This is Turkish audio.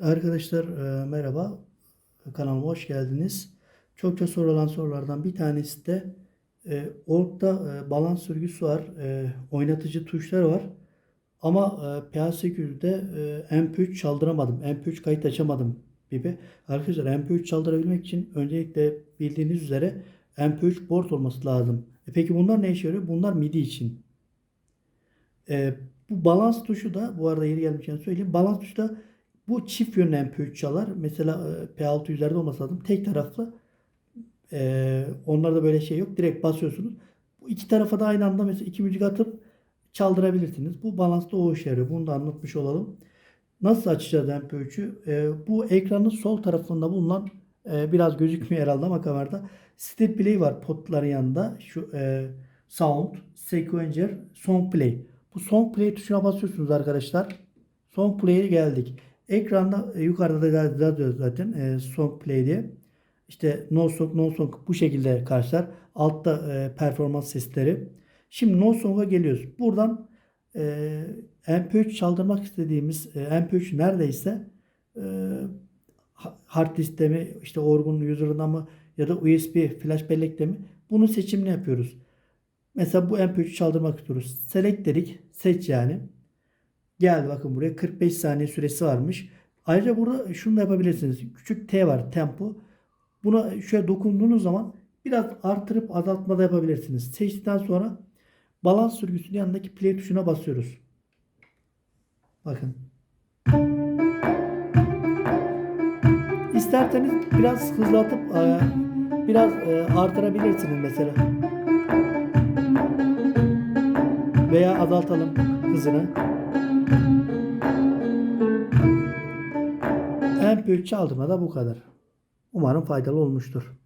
Arkadaşlar e, merhaba. Kanalıma hoş geldiniz. Çokça sorulan sorulardan bir tanesi de e, ortada e, balans sürgüsü var. Oynatıcı tuşlar var. Ama e, PA800'de e, MP3 çaldıramadım. MP3 kayıt açamadım gibi. Arkadaşlar MP3 çaldırabilmek için öncelikle bildiğiniz üzere MP3 board olması lazım. E, peki bunlar ne işe yarıyor? Bunlar MIDI için. E, bu balans tuşu da bu arada yeri gelmişken söyleyeyim. Balans tuşu da bu çift yönlü MP3 çalar. Mesela e, P600'lerde olmasa lazım. Tek taraflı. E, onlarda böyle şey yok. Direkt basıyorsunuz. Bu iki tarafa da aynı anda mesela iki müzik atıp çaldırabilirsiniz. Bu balansta o işe yarıyor. Bunu da anlatmış olalım. Nasıl açacağız MP3'ü? E, bu ekranın sol tarafında bulunan e, biraz gözükmüyor herhalde ama kamerada Step Play var potların yanında. Şu e, Sound, Sequencer, Song Play. Bu Song Play tuşuna basıyorsunuz arkadaşlar. Song Play'e geldik. Ekranda e, yukarıda da yazıyor zaten e, Song Play diye. İşte no song, no song bu şekilde karşılar. Altta e, performans sesleri. Şimdi no song'a geliyoruz. Buradan e, MP3 çaldırmak istediğimiz e, MP3 neredeyse e, ha- hard diskte mi işte Orgun user'ına mı ya da USB flash bellekte mi bunun seçimini yapıyoruz. Mesela bu MP3'ü çaldırmak istiyoruz. Select dedik. Seç yani. Geldi bakın buraya 45 saniye süresi varmış. Ayrıca burada şunu da yapabilirsiniz. Küçük T var tempo. Buna şöyle dokunduğunuz zaman biraz artırıp azaltma da yapabilirsiniz. Seçtikten sonra balans sürgüsünün yanındaki play tuşuna basıyoruz. Bakın. İsterseniz biraz hızlatıp e, biraz e, artırabilirsiniz mesela. Veya azaltalım hızını. MP3 çaldırma da bu kadar. Umarım faydalı olmuştur.